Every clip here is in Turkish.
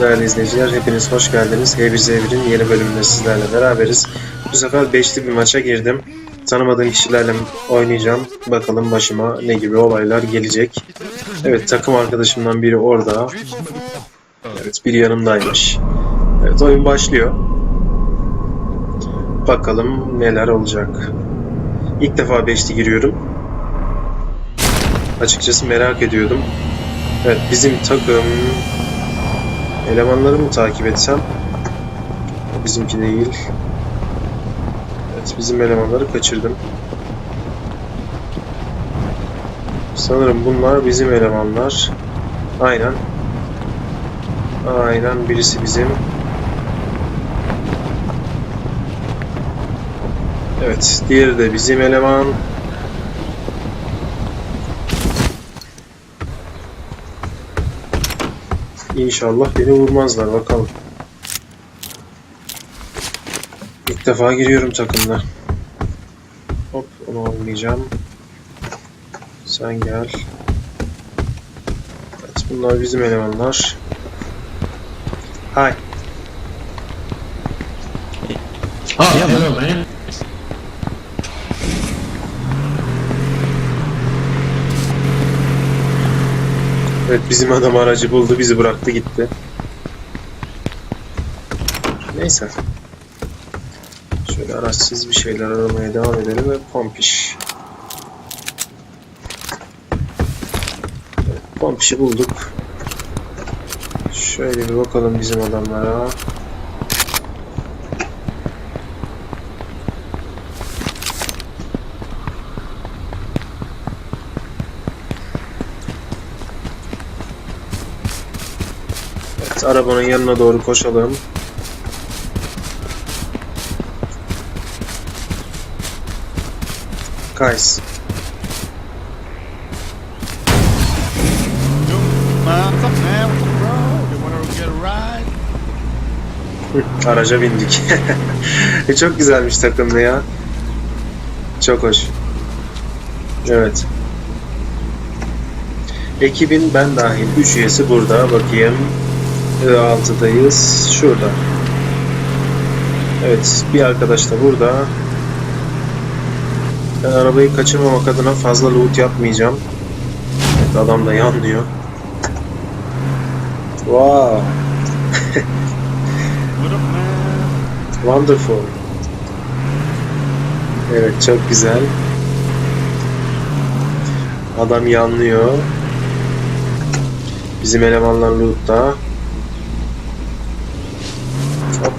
Değerli izleyiciler hepiniz hoş geldiniz. H1Z1'in yeni bölümünde sizlerle beraberiz. Bu sefer beşli bir maça girdim. Tanımadığım kişilerle oynayacağım. Bakalım başıma ne gibi olaylar gelecek. Evet takım arkadaşımdan biri orada. Evet biri yanımdaymış. Evet oyun başlıyor. Bakalım neler olacak. İlk defa beşli giriyorum. Açıkçası merak ediyordum. Evet bizim takım elemanları mı takip etsem? Bizimki değil. Evet bizim elemanları kaçırdım. Sanırım bunlar bizim elemanlar. Aynen. Aynen birisi bizim. Evet diğeri de bizim eleman. İnşallah beni vurmazlar bakalım. İlk defa giriyorum takımda. Hop onu almayacağım. Sen gel. Evet bunlar bizim elemanlar. Hi. Oh, hello, man. Evet bizim adam aracı buldu bizi bıraktı gitti. Neyse. Şöyle araçsız bir şeyler aramaya devam edelim ve pompiş. Evet, pompişi bulduk. Şöyle bir bakalım bizim adamlara. Arabanın yanına doğru koşalım. Guys, araca bindik. E, Çok güzelmiş takımda ya. Çok hoş. Evet. Ekibin ben dahil 3 üyesi burada. Bakayım. 6'dayız. Şurada. Evet. Bir arkadaş da burada. Ben arabayı kaçırmamak adına fazla loot yapmayacağım. Evet, adam da yanlıyor. Wow. Wonderful. Evet çok güzel. Adam yanlıyor. Bizim elemanlar loot'ta. Hop.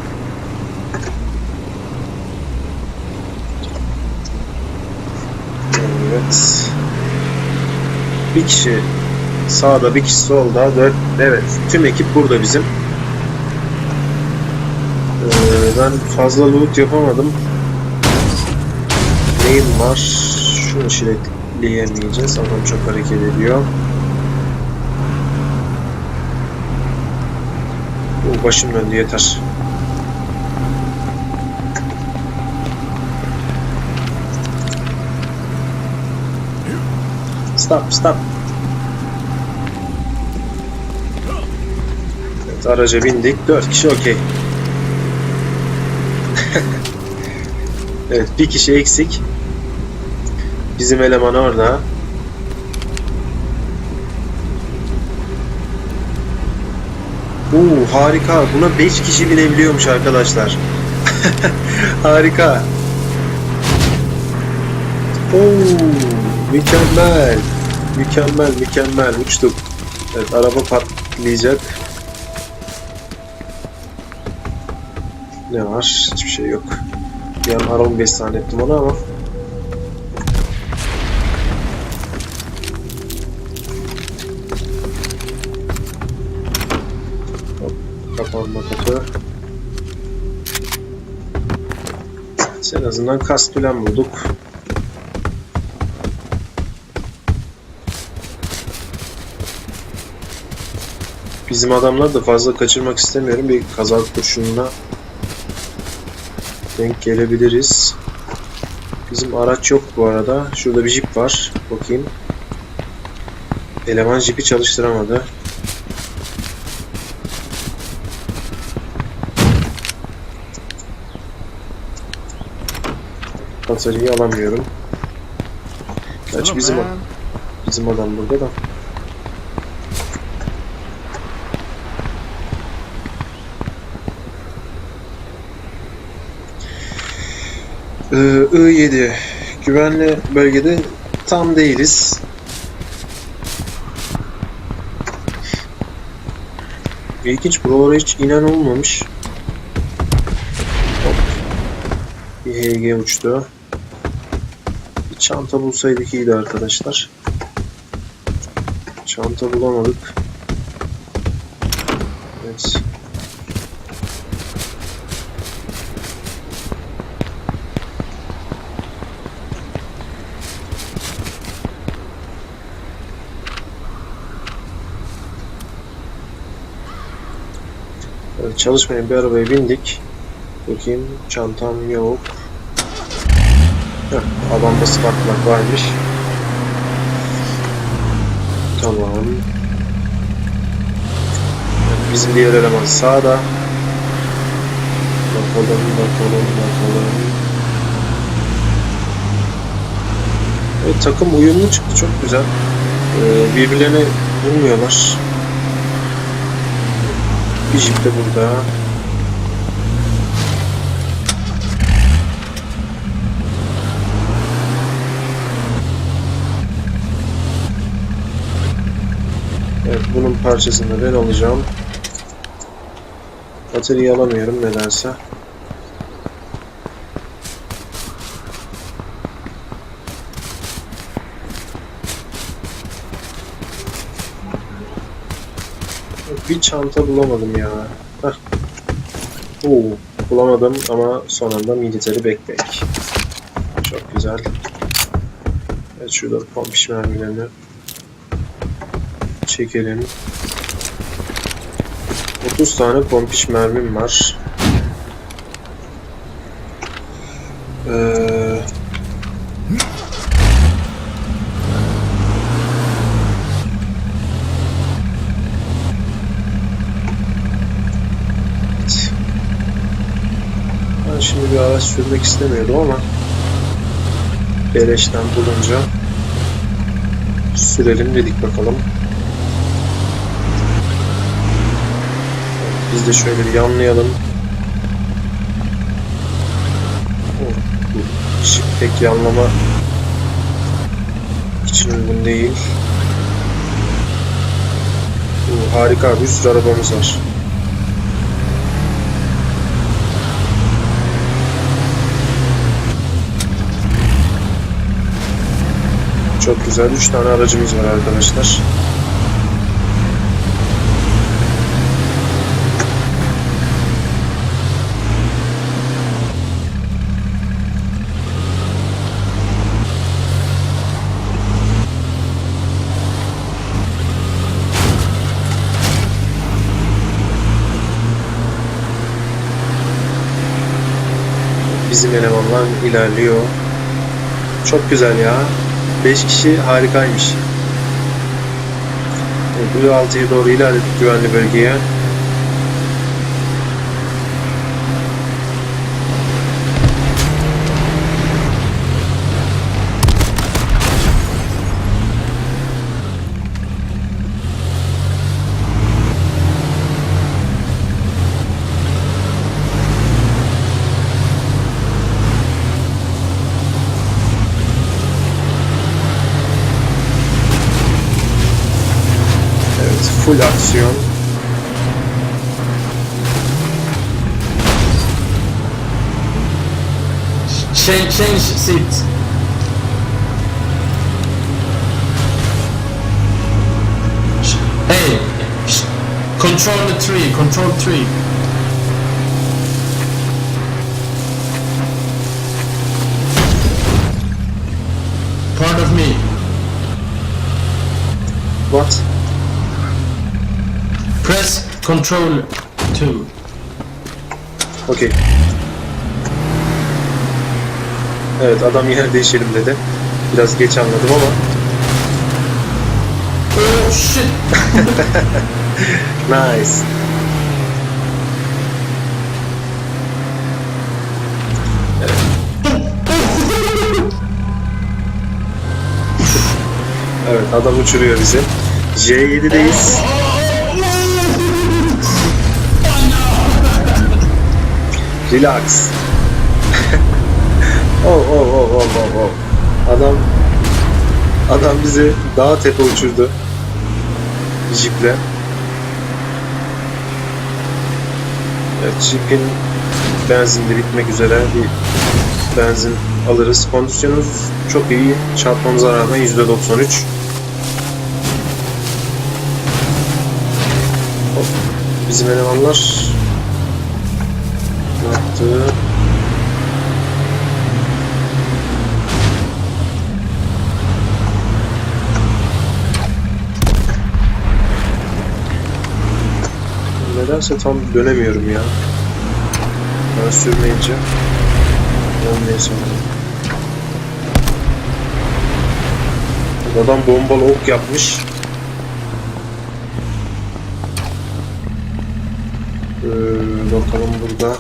Evet. Bir kişi sağda, bir kişi solda. Dört. Evet. Tüm ekip burada bizim. Ee, ben fazla loot yapamadım. Neyim var? Şunu şiretleyemeyeceğiz. Adam çok hareket ediyor. Bu başım döndü yeter. Stop, stop. Evet, araca bindik. 4 kişi okey. Evet bir kişi eksik. Bizim eleman orada. Uuu harika. Buna 5 kişi binebiliyormuş arkadaşlar. harika. Oo, mükemmel. Mükemmel, mükemmel. Uçtuk. Evet, araba patlayacak. Ne var? Hiçbir şey yok. Bir an R15 zannettim onu ama. Hop, kapanma kapı. En azından kask bulduk. Bizim adamlar da fazla kaçırmak istemiyorum. Bir kaza kurşununa denk gelebiliriz. Bizim araç yok bu arada. Şurada bir jip var. Bakayım. Eleman jipi çalıştıramadı. Batarya alamıyorum. Gerçi bizim, bizim adam burada da. I7 güvenli bölgede tam değiliz. İlginç buralara hiç inen olmamış. Hop. Bir HG uçtu. Bir çanta bulsaydık iyiydi arkadaşlar. Çanta bulamadık. Evet. Evet, çalışmayan bir arabaya bindik. Bakayım çantam yok. Heh, adamda sparklak varmış. Tamam. Bizim diğer eleman sağda. Bakalım, bakalım, bakalım. Evet, takım uyumlu çıktı, çok güzel. Ee, birbirlerini bulmuyorlar. Bir de burada. Evet bunun parçasını ben alacağım. Bataryayı alamıyorum nedense. Bir çanta bulamadım ya. Oo, bulamadım ama son anda military backpack. Çok güzel. Evet şurada pompiş mermilerini çekelim. 30 tane pompiş mermim var. Ee, Ben şimdi bir araç sürmek istemiyordum ama beleşten bulunca sürelim dedik bakalım. Biz de şöyle bir yanlayalım. Oh, bu Şık pek yanlama için uygun değil. Bu harika bir sürü arabamız var. Çok güzel. 3 tane aracımız var arkadaşlar. Bizim elemanlar ilerliyor. Çok güzel ya. 5 kişi harikaymış. Bu 6'ya doğru ilerledik güvenli bölgeye. Full aksiyon. Change, change seat. Hey, control the tree, control tree. Part of me. What? Control 2. Okey. Evet adam yer değişelim dedi. Biraz geç anladım ama. Oh shit. nice. Evet. adam uçuruyor bizi. J7'deyiz. Relax. oh oh oh oh oh oh. Adam adam bizi dağ tepe uçurdu. Jeep'le. Evet, Jeep'in benzin de bitmek üzere bir benzin alırız. Kondisyonumuz çok iyi. Çarpmamıza rağmen %93. Hop. Bizim elemanlar yaptı? Nedense tam dönemiyorum ya. Ben sürmeyince. Ben neyse. Adam bombalı ok yapmış. Ee, bakalım burada.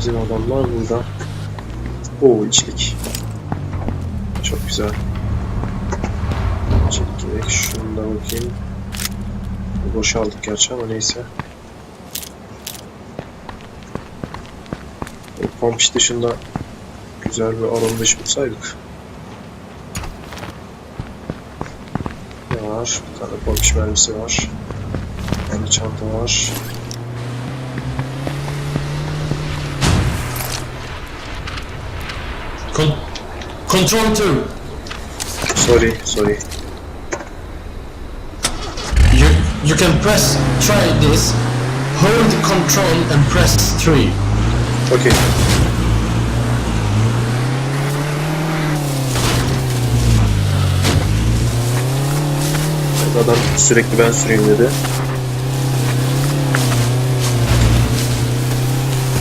Bizim adamlar burada. Oo içlik. Çok güzel. İçlik şunu da bakayım. Boşaldık gerçi ama neyse. Pompiş dışında güzel bir alan dışı bulsaydık. Ne var? Bir tane pompiş mermisi var. Bir tane çanta var. Con- control 2. Sorry, sorry. You, you can press, try this. Hold control and press 3. Okey. Evet, Adam sürekli ben süreyim dedi.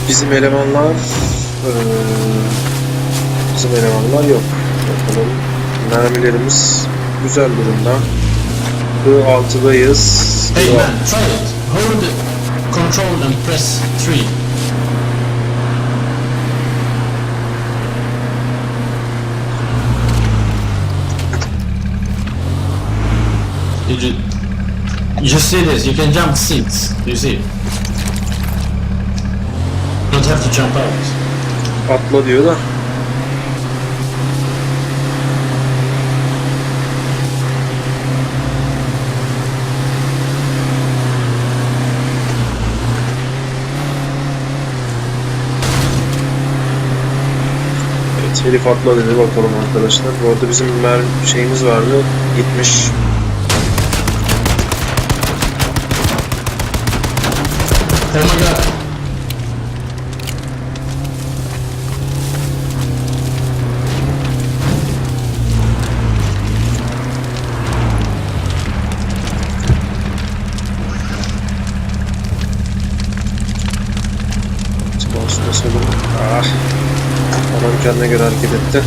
Bizim elemanlar eee, bizim elemanlar yok. Bakalım. Mermilerimiz güzel durumda. I6'dayız. Hey man, try it. Hold control and press 3. You, ju- you just see this, you can jump seats. You see? Don't have to jump out. Atla diyor da. Herif atla dedi bakalım arkadaşlar. Bu arada bizim mer şeyimiz vardı. Gitmiş. Oh Mouse basalım. Ah. Adam kendine göre hareket etti.